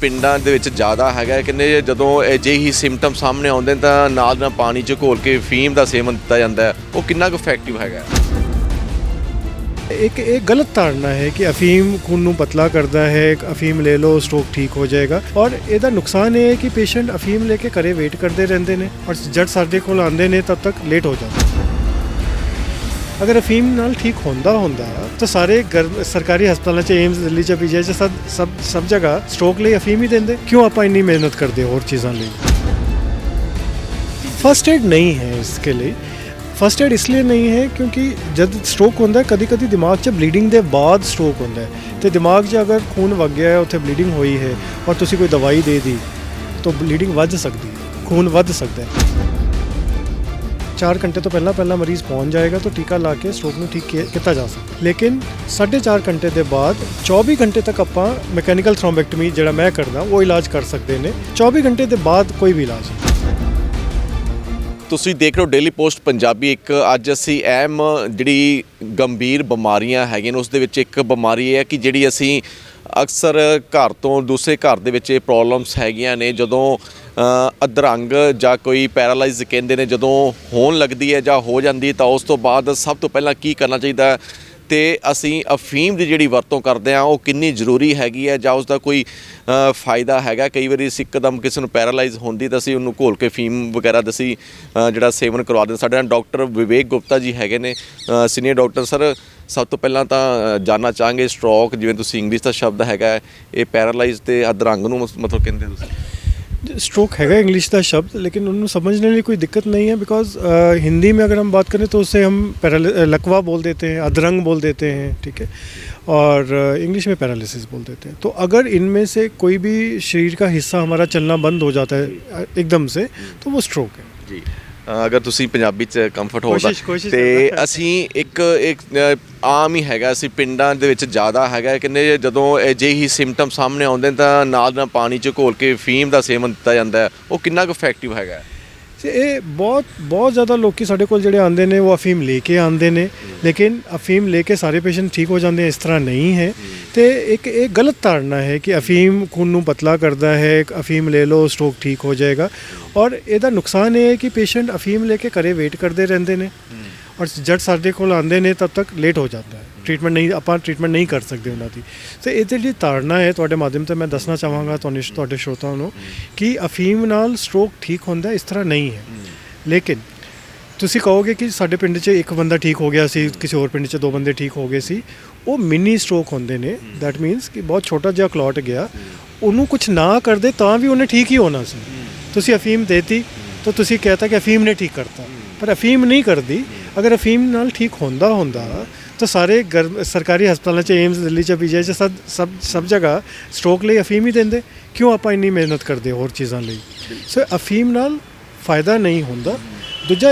ਪਿੰਡਾਂ ਦੇ ਵਿੱਚ ਜ਼ਿਆਦਾ ਹੈਗਾ ਕਿੰਨੇ ਜਦੋਂ ਅਜਿਹੀ ਸਿੰਪਟਮ ਸਾਹਮਣੇ ਆਉਂਦੇ ਨੇ ਤਾਂ ਨਾਲ ਨਾਲ ਪਾਣੀ ਚ ਘੋਲ ਕੇ ਫੀਮ ਦਾ ਸੇਵਨ ਦਿੱਤਾ ਜਾਂਦਾ ਉਹ ਕਿੰਨਾ ਕੁ ਇਫੈਕਟਿਵ ਹੈਗਾ ਇੱਕ ਇਹ ਗਲਤ ਧਾਰਨਾ ਹੈ ਕਿ ਅਫੀਮ ਖੂਨ ਨੂੰ ਪਤਲਾ ਕਰਦਾ ਹੈ ਅਫੀਮ ਲੈ ਲਓ ਸਟ੍ਰੋਕ ਠੀਕ ਹੋ ਜਾਏਗਾ। ਔਰ ਇਹਦਾ ਨੁਕਸਾਨ ਇਹ ਹੈ ਕਿ ਪੇਸ਼ੈਂਟ ਅਫੀਮ ਲੈ ਕੇ ਘਰੇ ਵੇਟ ਕਰਦੇ ਰਹਿੰਦੇ ਨੇ ਔਰ ਜਦ ਸਰਦੇ ਕੋਲ ਆਉਂਦੇ ਨੇ, ਤਦ ਤੱਕ ਲੇਟ ਹੋ ਜਾਂਦਾ ਅਗਰ ਅਫੀਮ ਨਾਲ ਠੀਕ ਹੁੰਦਾ ਹੁੰਦਾ, ਤਾਂ ਸਾਰੇ ਗਰ- ਸਰਕਾਰੀ ਹਸਪਤਾਲਾਂ 'ਚ ਏਮਸ ਦਿੱਲੀ 'ਚ ਪੀਜੀਆਈ 'ਚ ਸਭ ਸਭ ਸਭ ਜਗ੍ਹਾ ਸਟ੍ਰੋਕ ਲਈ ਅਫੀਮ ਹੀ ਦਿੰਦੇ। ਕਿਉਂ ਆਪਾਂ ਇੰਨੀ ਮਿਹਨਤ ਕਰਦੇ ਹੋਰ ਚੀਜ਼ਾਂ ਲਈ? ਫਸਟ ਏਡ ਨਹੀਂ ਹੈ ਇਸਕੇ ਲਈ। ਫਸਟ ਏਡ ਇਸ ਲਈ ਨਹੀਂ ਹੈ ਕਿਉਂਕਿ ਜਦ ਸਟ੍ਰੋਕ ਹੁੰਦਾ ਕਦੀ ਕਦੀ ਦਿਮਾਗ 'ਚ ਬਲੀਡਿੰਗ ਦੇ ਬਾਅਦ ਸਟ੍ਰੋਕ ਹੁੰਦਾ ਹੈ। ਤੇ ਦਿਮਾਗ 'ਚ ਅਗਰ ਖੂਨ ਵਗ ਗਿਆ ਹੈ, ਉੱਥੇ ਬਲੀਡਿੰਗ ਹੋਈ ਹੈ, ਔਰ ਤੁਸੀਂ ਕੋਈ ਦਵਾਈ ਦੇ ਦੀ ਤਾਂ ਬਲੀਡਿੰਗ ਵੱਧ ਸਕਦੀ ਹੈ। ਖੂਨ ਵੱਧ ਸਕਦਾ ਹੈ। 4 ਘੰਟੇ ਤੋਂ ਪਹਿਲਾਂ ਪਹਿਲਾਂ ਮਰੀਜ਼ ਪਹੁੰਚ ਜਾਏਗਾ ਤਾਂ ਟੀਕਾ ਲਾ ਕੇ ਸਟ੍ਰੋਕ ਨੂੰ ਠੀਕ ਕੀਤਾ ਜਾ ਸਕਦਾ ਲੇਕਿਨ 4.5 ਘੰਟੇ ਦੇ ਬਾਅਦ 24 ਘੰਟੇ ਤੱਕ ਆਪਾਂ ਮੈਕੈਨੀਕਲ ਥ੍ਰੋਮਬੈਕਟਮੀ ਜਿਹੜਾ ਮੈਂ ਕਰਦਾ, ਉਹ ਇਲਾਜ ਕਰ ਸਕਦੇ ਨੇ। 24 ਘੰਟੇ ਦੇ ਬਾਅਦ ਕੋਈ ਵੀ ਇਲਾਜ ਤੁਸੀਂ ਦੇਖ ਰਹੇ ਹੋ ਡੇਲੀ ਪੋਸਟ ਪੰਜਾਬੀ ਇੱਕ ਅੱਜ ਅਸੀਂ ਅਹਿਮ ਜਿਹੜੀ ਗੰਭੀਰ ਬਿਮਾਰੀਆਂ ਹੈਗੀਆਂ ਨੇ ਉਸ ਦੇ ਵਿੱਚ ਇੱਕ ਬਿਮਾਰੀ ਇਹ ਹੈ ਕਿ ਜਿਹੜੀ ਅਸੀਂ ਅਕਸਰ ਘਰ ਤੋਂ ਦੂਸਰੇ ਘਰ ਦੇ ਵਿੱਚ ਇਹ ਪ੍ਰੋਬਲਮਸ ਹੈਗੀਆਂ ਨੇ ਜਦੋਂ ਅ, ਅਧਰੰਗ ਜਾਂ ਕੋਈ ਪੈਰਾਲਾਈਜ਼ ਕਹਿੰਦੇ ਨੇ ਜਦੋਂ ਹੋਣ ਲੱਗਦੀ ਹੈ ਜਾਂ ਹੋ ਜਾਂਦੀ ਤਾਂ ਉਸ ਤੋਂ ਬਾਅਦ ਸਭ ਤੋਂ ਪਹਿਲਾਂ ਕੀ ਕਰਨਾ ਚਾਹੀਦਾ ਤੇ ਅਸੀਂ ਅਫੀਮ ਦੀ ਜਿਹੜੀ ਵਰਤੋਂ ਕਰਦੇ ਆ ਉਹ ਕਿੰਨੀ ਜ਼ਰੂਰੀ ਹੈਗੀ ਹੈ ਜਾਂ ਉਸ ਦਾ ਕੋਈ ਫਾਇਦਾ ਹੈਗਾ? ਕਈ ਵਾਰੀ ਅਸੀਂ ਇੱਕਦਮ ਕਿਸੇ ਨੂੰ ਪੈਰਾਲਾਈਜ਼ ਹੁੰਦੀ ਤਾਂ ਅਸੀਂ ਉਹਨੂੰ ਘੋਲ ਕੇ ਫੀਮ ਵਗੈਰਾ ਦਾ ਅਸੀਂ ਜਿਹੜਾ ਸੇਵਨ ਕਰਵਾ ਦਿੰਦੇ ਸਾਡੇ ਨਾਲ ਡਾਕਟਰ ਵਿਵੇਕ ਗੁਪਤਾ ਜੀ ਹੈਗੇ ਨੇ ਸੀਨੀਅਰ ਡਾਕਟਰ। ਸਰ ਸਭ ਤੋਂ ਪਹਿਲਾਂ ਤਾਂ ਅ, ਜਾਨਣਾ ਚਾਹਾਂਗੇ ਸਟ੍ਰੋਕ ਜਿਵੇਂ ਤੁਸੀਂ ਇੰਗਲਿਸ਼ ਦਾ ਸ਼ਬਦ ਹੈਗਾ ਇਹ ਪੈਰਾਲਾਈਜ਼ ਤੇ ਅਧਰੰਗ ਨੂੰ ਮਤਲਬ ਕਹਿੰਦੇ ਤੁਸੀਂ? स्ट्रोक हैगा इंग्लिश का शब्द, लेकिन उन्हें समझने में कोई दिक्कत नहीं है बिकॉज़ हिंदी में अगर हम बात करें तो उसे हम पैराल- लकवा बोल देते हैं, अधरंग बोल देते हैं, ठीक है? और इंग्लिश में पैरालिसिस बोल देते हैं। तो अगर इनमें से कोई भी शरीर का हिस्सा हमारा चलना बंद हो जाता है एकदम से तो वो स्ट्रोक है। ਜੀ ਅਗਰ ਤੁਸੀਂ ਪੰਜਾਬੀ ਚ ਕੰਫਰਟ ਹੋ ਤਾਂ। ਅਸੀਂ ਇੱਕ ਇੱਕ ਆਮ ਹੀ ਹੈਗਾ ਅਸੀਂ ਪਿੰਡਾਂ ਦੇ ਵਿੱਚ ਜ਼ਿਆਦਾ ਹੈਗਾ। ਕਹਿੰਦੇ ਜਦੋਂ ਅਜਿਹੀ ਹੀ ਸਿੰਪਟਮ ਸਾਹਮਣੇ ਆਉਂਦੇ ਤਾਂ ਨਾਲ ਨਾਲ ਪਾਣੀ ਚ ਘੋਲ ਕੇ ਫੀਮ ਦਾ ਸੇਵਨ ਦਿੱਤਾ ਜਾਂਦਾ ਹੈ। ਉਹ ਕਿੰਨਾ ਕੁ ਇਫੈਕਟਿਵ ਹੈਗਾ? ਤੇ ਇਹ ਬਹੁਤ ਬਹੁਤ ਜ਼ਿਆਦਾ ਲੋਕੀ ਸਾਡੇ ਕੋਲ ਜਿਹੜੇ ਆਉਂਦੇ ਨੇ ਉਹ ਅਫੀਮ ਲੈ ਕੇ ਆਉਂਦੇ ਨੇ। ਲੇਕਿਨ ਅਫੀਮ ਲੈ ਕੇ ਸਾਰੇ ਪੇਸ਼ੈਂਟ ਠੀਕ ਹੋ ਜਾਂਦੇ ਇਸ ਤਰ੍ਹਾਂ ਨਹੀਂ ਹੈ। ਤੇ ਇੱਕ ਇਹ ਗਲਤ ਧਾਰਨਾ ਹੈ ਕਿ ਅਫੀਮ ਖੂਨ ਨੂੰ ਪਤਲਾ ਕਰਦਾ ਹੈ ਅਫੀਮ ਲੈ ਲਓ ਸਟ੍ਰੋਕ ਠੀਕ ਹੋ ਜਾਏਗਾ। ਔਰ ਇਹਦਾ ਨੁਕਸਾਨ ਇਹ ਹੈ ਕਿ ਪੇਸ਼ੈਂਟ ਅਫੀਮ ਲੈ ਕੇ ਘਰੇ ਵੇਟ ਕਰਦੇ ਰਹਿੰਦੇ ਨੇ ਔਰ ਜਦ ਸਾਡੇ ਕੋਲ ਆਉਂਦੇ ਨੇ ਤਦ ਤੱਕ ਲੇਟ ਹੋ ਜਾਂਦਾ ਹੈ। ਟ੍ਰੀਟਮੈਂਟ ਨਹੀਂ ਆਪਾਂ ਟ੍ਰੀਟਮੈਂਟ ਨਹੀਂ ਕਰ ਸਕਦੇ ਉਹਨਾਂ ਦੀ। ਤੇ ਇਹਦੇ ਲਈ ਧਾਰਨਾ ਹੈ ਤੁਹਾਡੇ ਮਾਧਿਅਮ ਤੇ ਮੈਂ ਦੱਸਣਾ ਚਾਹਾਂਗਾ ਤੁਹਾਨੂੰ ਤੁਹਾਡੇ ਸ਼ਰੋਤਾਂ ਨੂੰ ਕਿ ਅਫੀਮ ਨਾਲ ਸਟ੍ਰੋਕ ਠੀਕ ਹੁੰਦਾ ਇਸ ਤਰ੍ਹਾਂ ਨਹੀਂ ਹੈ। ਲੇਕਿਨ ਤੁਸੀਂ ਕਹੋਗੇ ਕਿ ਸਾਡੇ ਪਿੰਡ 'ਚ ਇੱਕ ਬੰਦਾ ਠੀਕ ਹੋ ਗਿਆ ਸੀ ਕਿਸੇ ਹੋਰ ਪਿੰਡ 'ਚ ਦੋ ਬੰਦੇ ਠੀਕ ਹੋ ਗਏ ਸੀ ਉਹ ਮਿਨੀ ਸਟ੍ਰੋਕ ਹੁੰਦੇ ਨੇ। ਦੈਟ ਮੀਨਸ ਕਿ ਬਹੁਤ ਛੋਟਾ ਜਿਹਾ ਕਲੌਟ ਗਿਆ। ਉਹਨੂੰ ਕੁਝ ਨਾ ਕਰਦੇ ਤਾਂ ਵੀ ਉਹਨੇ ਠੀਕ ਹੀ ਹੋਣਾ ਸੀ। ਤੁਸੀਂ ਅਫੀਮ ਦੇਤੀ ਤਾਂ ਤੁਸੀਂ ਕਹਤਾ ਕਿ ਅਫੀਮ ਨੇ ਠੀਕ ਕਰਤਾ। ਪਰ ਅਫੀਮ ਨਹੀਂ ਕਰਦੀ। ਅਗਰ ਅਫੀਮ ਨਾਲ ਠੀਕ ਹੁੰਦਾ ਹੁੰਦਾ ਤਾਂ ਸਾਰੇ ਸਰਕਾਰੀ ਹਸਪਤਾਲਾਂ 'ਚ ਏਮਸ ਦਿੱਲੀ 'ਚ ਪੀਜੀਆਈ 'ਚ ਸਭ ਸਭ ਸਭ ਜਗ੍ਹਾ ਸਟ੍ਰੋਕ ਲਈ ਅਫੀਮ ਹੀ ਦਿੰਦੇ। ਕਿਉਂ ਆਪਾਂ ਇੰਨੀ ਮਿਹਨਤ ਕਰਦੇ ਹੋਰ ਚੀਜ਼ਾਂ ਲਈ? ਸੋ ਅਫੀਮ ਨਾਲ ਫਾਇਦਾ ਨਹੀਂ ਹੁੰਦਾ। ਦੂਜਾ